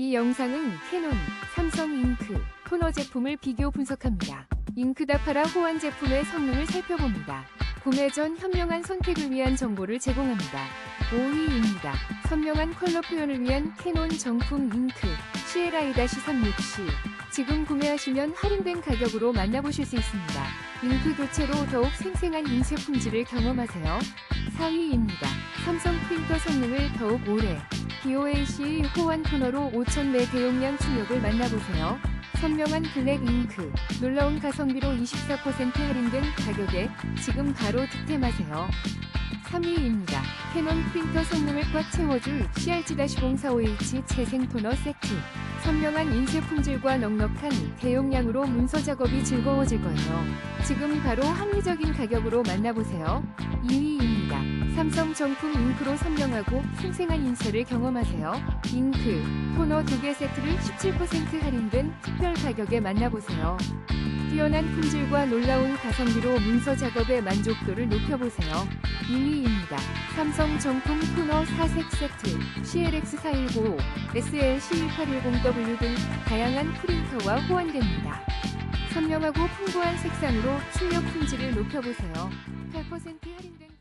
이 영상은 캐논, 삼성 잉크, 토너 제품을 비교 분석합니다. 잉크다파라 호환 제품의 성능을 살펴봅니다. 구매 전 현명한 선택을 위한 정보를 제공합니다. 5위입니다. 선명한 컬러 표현을 위한 캐논 정품 잉크 CLI-36C 지금 구매하시면 할인된 가격으로 만나보실 수 있습니다. 잉크 교체로 더욱 생생한 인쇄 품질을 경험하세요. 4위입니다. 삼성 프린터 성능을 더욱 오래 BOAC 호환 토너로 5000매 대용량 출력을 만나보세요. 선명한 블랙 잉크, 놀라운 가성비로 24% 할인된 가격에 지금 바로 득템하세요. 3위입니다. 캐논 프린터 성능을 꽉 채워줄 CRG-045H 재생 토너 세트. 선명한 인쇄 품질과 넉넉한 대용량으로 문서 작업이 즐거워질 거예요. 지금 바로 합리적인 가격으로 만나보세요. 2위입니다. 삼성 정품 잉크로 선명하고 생생한 인쇄를 경험하세요. 잉크, 토너 두개 세트를 17% 할인된 특별 가격에 만나보세요. 뛰어난 품질과 놀라운 가성비로 문서 작업의 만족도를 높여보세요. 2위입니다. 삼성 정품 토너 4색 세트, CLX419, SL12810W 등 다양한 프린터와 호환됩니다. 선명하고 풍부한 색상으로 출력 품질을 높여보세요. 8% 할인된